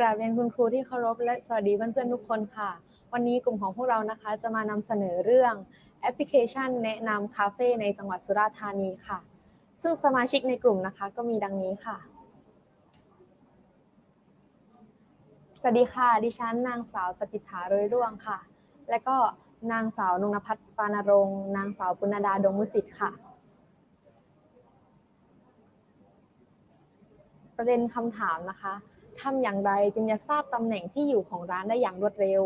กราบเรียนคุณครูที่เคารพและสวัสดีเพื่อนๆทุกคนค่ะ วันนี้กลุ่มของพวกเรานะคะจะมานำเสนอเรื่องแอปพลิเคชัน แนะนำคาเฟ่ในจังหวัดสุราษฎร์ธานีค่ะ ซึ่งสมาชิกในกลุ่มนะคะก็มีดังนี้ค่ะ สวัสดีค่ะ ดิฉันนางสาวสกิทธาโรยร่วงค่ะ และก็นางสาวนงนพัฒน์ปานรงค์นางสาวปุณดาดงมุสิตค่ะประเด็นคำถามนะคะ ทำอย่างไรจึงจะทราบตำแหน่งที่อยู่ของร้านได้อย่างรวดเร็ว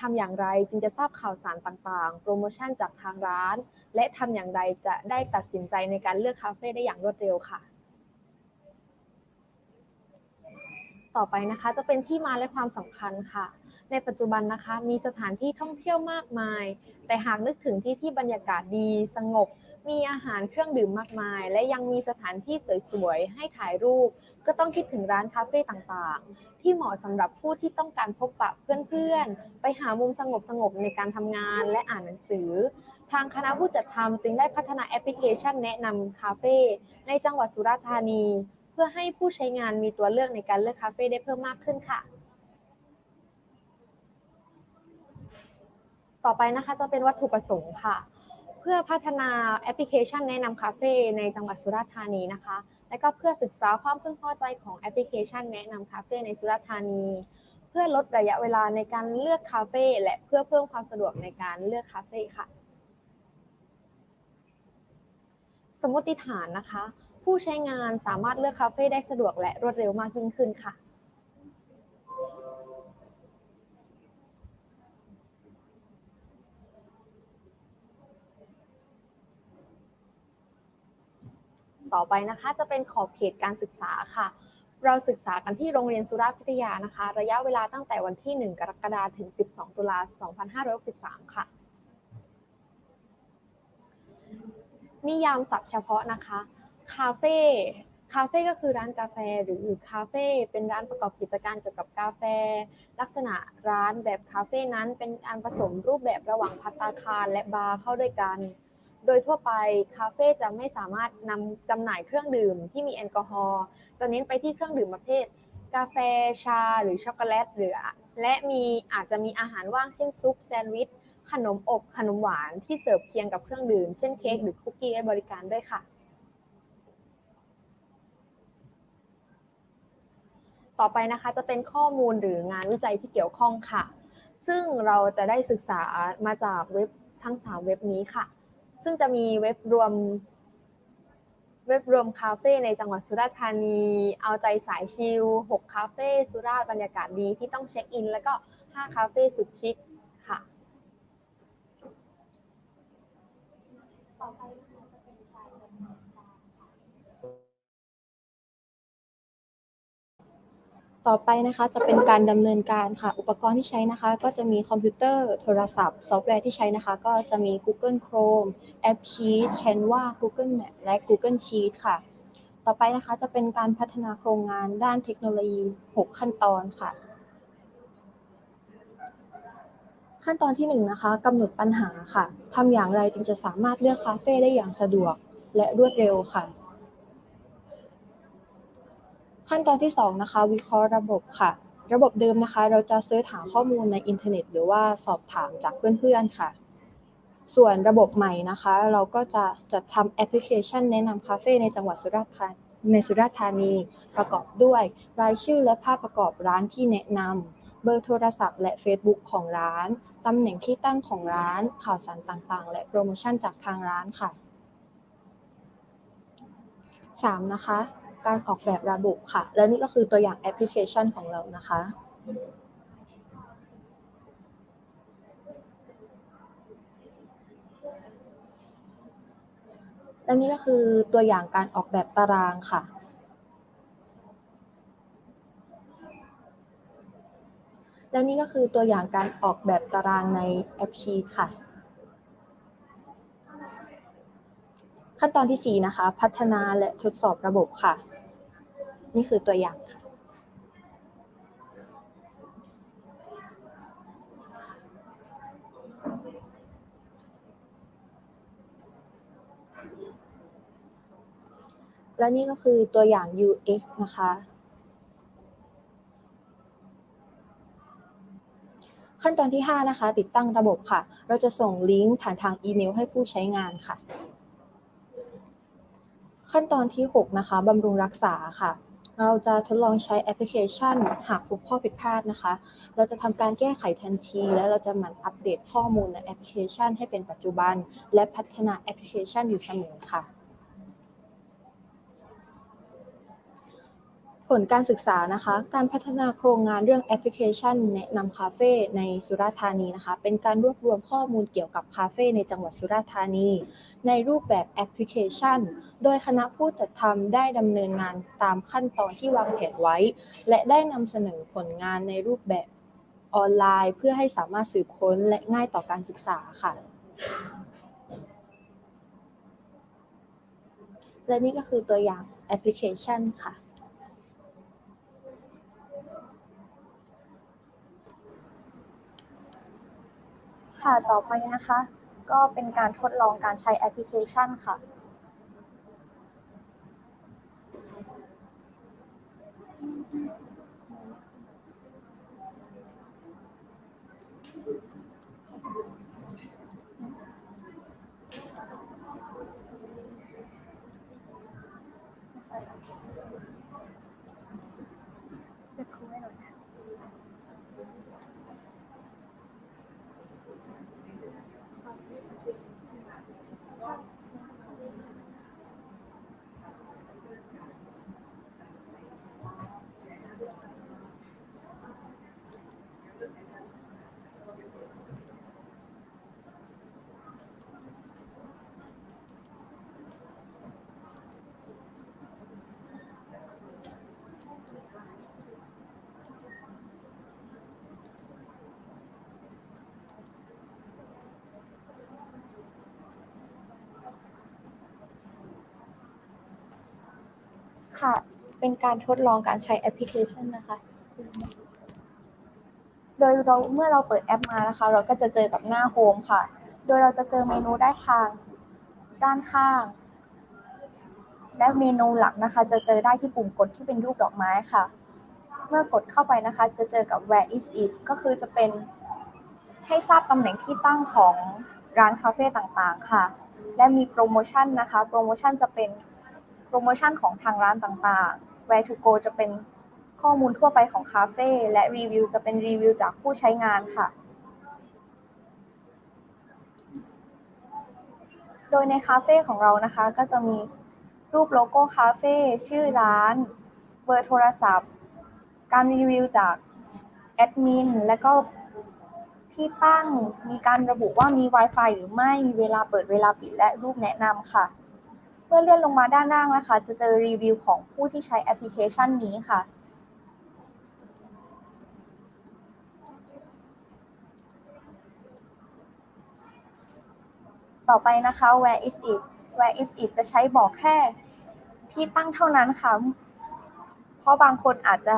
ทำอย่างไรจึงจะทราบข่าวสารต่างๆ โปรโมชั่นจากทางร้าน และทำอย่างไรจะได้ตัดสินใจในการเลือกคาเฟ่ได้อย่างรวดเร็วค่ะ ต่อไปนะคะจะเป็นที่มาและความสำคัญค่ะ ในปัจจุบันนะคะมีสถานที่ท่องเที่ยวมากมาย แต่หากนึกถึงที่ที่บรรยากาศดีสงบ มีอาหารเครื่องดื่มมากมาย และยังมีสถานที่สวยๆ ให้ถ่ายรูป ก็ต้องคิดถึงร้านคาเฟ่ต่างๆ ที่เหมาะสำหรับผู้ที่ต้องการพบปะเพื่อนๆ ไปหามุมสงบๆ ในการทำงานและอ่านหนังสือ ทางคณะผู้จัดทำจึงได้พัฒนาแอปพลิเคชันแนะนำคาเฟ่ในจังหวัดสุราษฎร์ธานี เพื่อให้ผู้ใช้งานมีตัวเลือกในการเลือกคาเฟ่ได้เพิ่มมากขึ้นค่ะต่อไปนะคะจะเป็นวัตถุประสงค์ค่ะ พื่อพัฒนาแอปพลิเคชันแนะนำคาเฟ่ในจังหวัดสุราษฎร์ธานีนะคะ และก็เพื่อศึกษาความพึงพอใจของแอปพลิเคชันแนะนำคาเฟ่ในสุราษฎร์ธานี เพื่อลดระยะเวลาในการเลือกคาเฟ่และเพื่อเพิ่มความสะดวกในการเลือกคาเฟ่ค่ะ สมมติฐานนะคะ ผู้ใช้งานสามารถเลือกคาเฟ่ได้สะดวกและรวดเร็วมากยิ่งขึ้นค่ะ ต่อไปนะคะ จะเป็นขอบเขตการศึกษาค่ะ เราศึกษากันที่โรงเรียนสุราษฎร์พิทยานะคะ ระยะเวลาตั้งแต่วันที่ 1 กรกฎาคมถึง 12 ตุลาคม2563 ค่ะ นิยามศัพท์เฉพาะนะคะ คาเฟ่คาเฟ่ก็คือร้านกาแฟหรือคาเฟ่เป็นร้านประกอบกิจการเกี่ยวกับกาแฟ ลักษณะร้านแบบคาเฟ่นั้นเป็นการผสมรูปแบบระหว่างภัตตาคารและบาร์เข้าด้วยกัน โดยทั่วไปคาเฟ่จะไม่สามารถนำจำหน่ายเครื่องดื่มที่มีแอลกอฮอล์จะเน้นไปที่เครื่องดื่มประเภท กาแฟชา หรือช็อกโกแลตหรือและมีอาจจะมีอาหารว่างเช่นซุปแซนด์วิชขนมอบขนมหวานที่เสิร์ฟเคียงกับเครื่องดื่ม เช่นเค้กหรือคุกกี้ให้บริการด้วยค่ะ ต่อไปนะคะจะเป็นข้อมูลหรืองานวิจัยที่เกี่ยวข้องค่ะ ซึ่งเราจะได้ศึกษามาจากเว็บทั้ง 3 เว็บนี้ค่ะ ซึ่งจะมีเว็บรวม เว็บรวมคาเฟ่ในจังหวัดสุราษฎร์ธานี เอาใจสายชิล6คาเฟ่สุราษฎร์บรรยากาศดีที่ต้องเช็คอิน แล้วก็ 5 คาเฟ่สุดชิคค่ะ ต่อไปนะคะจะเป็นการ ต่อไปนะคะจะเป็นการดำเนินการค่ะ อุปกรณ์ที่ใช้นะคะ ก็จะมีคอมพิวเตอร์โทรศัพท์ ซอฟต์แวร์ที่ใช้นะคะ ก็จะมี Google Chrome แอป Sheet Canva Google Map และ Google Sheet ค่ะ ต่อไปนะคะจะเป็นการพัฒนาโครงงานด้านเทคโนโลยี 6 ขั้นตอนค่ะ ขั้นตอนที่ 1นงนะคะกำหนดปัญหาค่ะทำอย่างไรจึงจะสามารถเลือกคาเฟ่ได้อย่างสะดวกและรวดเร็วค่ะ ขั้นตอนที่ 2 นะคะ วิเคราะห์ระบบค่ะ ระบบเดิมนะคะ เราจะเสิร์ชหาข้อมูลในอินเทอร์เน็ต หรือว่าสอบถามจากเพื่อนๆค่ะ ส่วนระบบใหม่นะคะ เราก็จะจัดทำแอปพลิเคชันแนะนำคาเฟ่ในจังหวัดสุราษฎร์ธานีในสุราษฎร์ธานีประกอบด้วย รายชื่อและภาพประกอบร้านที่แนะนำเบอร์โทรศัพท์และ Facebook ของร้านตำแหน่งที่ตั้งของร้าน ข่าวสารต่างๆ และโปรโมชั่นจากทางร้านค่ะ 3. นะคะ การออกแบบระบบค่ะ และนี่ก็คือตัวอย่างแอปพลิเคชันของเรานะคะและนี่ก็คือตัวอย่างการออกแบบตารางค่ะ และนี่ก็คือตัวอย่างการออกแบบตารางในแอปชีค่ะ ขั้นตอนที่ 4 นะคะ พัฒนาและทดสอบระบบค่ะ นี่คือตัวอย่างค่ะและนี่ก็คือตัวอย่าง UX นะคะ ขั้นตอนที่ 5 นะคะ ติดตั้งระบบค่ะ เราจะส่งลิงก์ผ่านทางอีเมลให้ผู้ใช้งานค่ะ ขั้นตอนที่ 6 นะคะบำรุงรักษาค่ะ เราจะทดลองใช้แอปพลิเคชัน หากพบข้อผิดพลาดนะคะ เราจะทำการแก้ไขทันที และเราจะหมั่นอัปเดตข้อมูลในแอปพลิเคชัน ให้เป็นปัจจุบัน และพัฒนาแอปพลิเคชันอยู่เสมอค่ะ ผ ลการศึกษานะคะ การพัฒนาโครงงานเรื่องแอปพลิเคชัน แนะนำคาเฟ่ในสุราษฎร์ธานีนะคะ เป็นการรวบรวมข้อมูลเกี่ยวกับคาเฟ่ในจังหวัดสุราษฎร์ธานี ในรูปแบบแอปพลิเคชัน โดยคณะผู้จัดทำได้ดำเนินงานตามขั้นตอนที่วางแผนไว้ และได้นำเสนอผลงานในรูปแบบออนไลน์ เพื่อให้สามารถสืบค้นและง่ายต่อการศึกษาค่ะและนี่ก็คือตัวอย่างแอปพลิเคชันค่ะ ค่ะ ต่อไปนะคะ ก็เป็นการทดลองการใช้แอปพลิเคชันค่ะ basically ค่ะ เป็นการทดลองการใช้แอปพลิเคชันนะคะ โดยเราเมื่อเราเปิดแอปมานะคะ เราก็จะเจอกับหน้าโฮมค่ะ โดยเราจะเจอเมนูได้ทางด้านข้าง และเมนูหลักนะคะ จะเจอได้ที่ปุ่มกดที่เป็นรูปดอกไม้ค่ะ เมื่อกดเข้าไปนะคะ จะเจอกับ where is it ก็คือจะเป็นให้ทราบตำแหน่งที่ตั้งของร้านคาเฟ่ต่างๆค่ะ และมีโปรโมชั่นนะคะ โปรโมชั่นจะเป็น รโมชั่นของทางร้านต่างๆ Where to go จะเป็นข้อมูลทั่วไปของคาเฟ่และรีวิวจะเป็นรีวิวจากผู้ใช้งานค่ะ โดยในคาเฟ่ของเรานะคะก็จะมีรูปโลโก้คาเฟ่ชื่อร้าน เบอร์โทรศัพท์ การรีวิวจากแอดมินและก็ที่ตั้งมีการระบุว่ามี Wi-Fi หรือไม่ เวลาเปิดเวลาปิดและรูปแนะนำค่ะ เมื่อเลื่อนลงมาด้านล่างนะคะ จะเจอรีวิวของผู้ที่ใช้แอปพลิเคชันนี้ค่ะ ต่อไปนะคะ where is it where is it จะใช้บอกแค่ที่ตั้งเท่านั้นค่ะ เพราะบางคนอาจจะ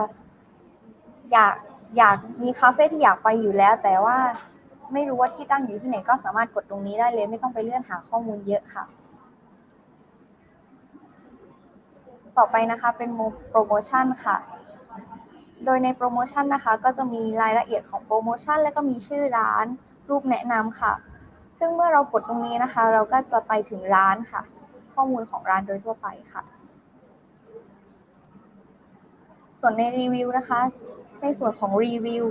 อยากอยากมีคาเฟ่ที่อยากไปอยู่แล้ว แต่ว่าไม่รู้ว่าที่ตั้งอยู่ที่ไหนก็สามารถกดตรงนี้ได้เลย ไม่ต้องไปเลื่อนหาข้อมูลเยอะค่ะ ต่อไปนะคะเป็นโปรโมชั่นค่ะ โดยในโปรโมชั่นนะคะ ก็จะมีรายละเอียดของโปรโมชั่น และก็มีชื่อร้านรูปแนะนำค่ะ ซึ่งเมื่อเรากดตรงนี้นะคะ เราก็จะไปถึงร้านค่ะ ข้อมูลของร้านโดยทั่วไปค่ะ ส่วนในรีวิวนะคะ ในส่วนของรีวิว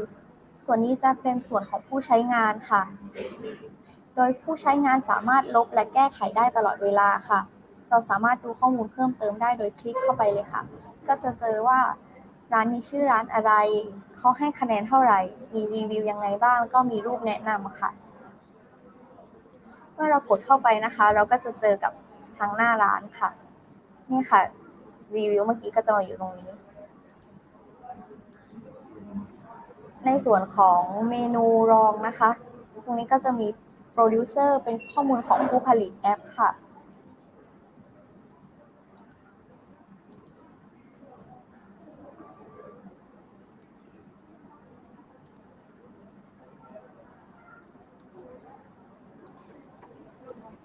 ส่วนนี้จะเป็นส่วนของผู้ใช้งานค่ะ โดยผู้ใช้งานสามารถลบและแก้ไขได้ตลอดเวลาค่ะ เราสามารถดูข้อมูลเพิ่มเติมได้โดยคลิกเข้าไปเลยค่ะ ก็จะเจอว่าร้านนี้ชื่อร้านอะไร เขาให้คะแนนเท่าไหร่ มีรีวิวยังไงบ้าง แล้วก็มีรูปแนะนำค่ะ เมื่อเรากดเข้าไปนะคะ เราก็จะเจอกับทางหน้าร้านค่ะ นี่ค่ะ รีวิวเมื่อกี้ก็จะมาอยู่ตรงนี้ ในส่วนของเมนูรองนะคะ ตรงนี้ก็จะมีโปรดิวเซอร์เป็นข้อมูลของผู้ผลิตแอปค่ะ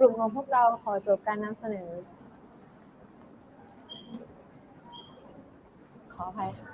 กลุ่มของพวกเราขอจบการนำเสนอ ขออภัยค่ะ